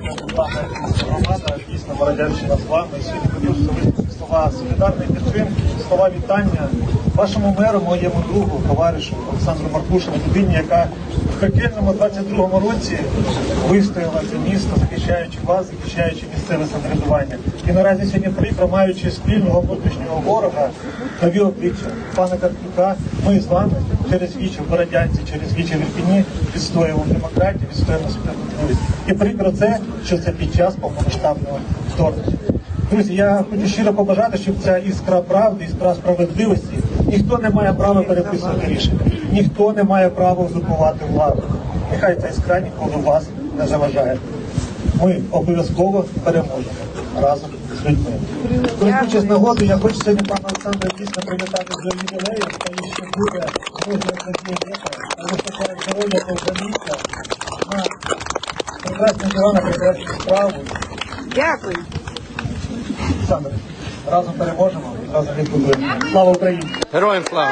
громада, дійсно Бородянщина з вами. І Сьогодні хотів слова солідарної підтримки, слова вітання вашому меру, моєму другу, товаришу Олександру Маркушину, людині, яка в пекельному 22-му році вистояла за місто, захищаючи вас, захищаючи місцеве самоврядування. І наразі сьогодні прикро, маючи спільного внутрішнього ворога, нові обличчя пана Карпюка, ми з вами через вічі в Бородянці, через вічі в Ірпіні відстоюємо демократію, відстоюємо справедливість. І прикро це, що це під час повномасштабного вторгнення. Друзі, я хочу щиро побажати, щоб ця іскра правди, іскра справедливості, ніхто не має права переписувати рішення, ніхто не має права узурпувати владу. Нехай ця іскра ніколи вас не заважає. Ми обов'язково переможемо разом з людьми. Користуючись нагодою, я хочу сьогодні пана Олександра дійсно привітати з ювілеєм, тому що буде розгляд події віка, виступає здоров'я здоров'я на прекрасні діла, на прекрасну справу. Дякую. Олександр, разом переможемо, разом відбудуємо. Слава Україні! Героям слава!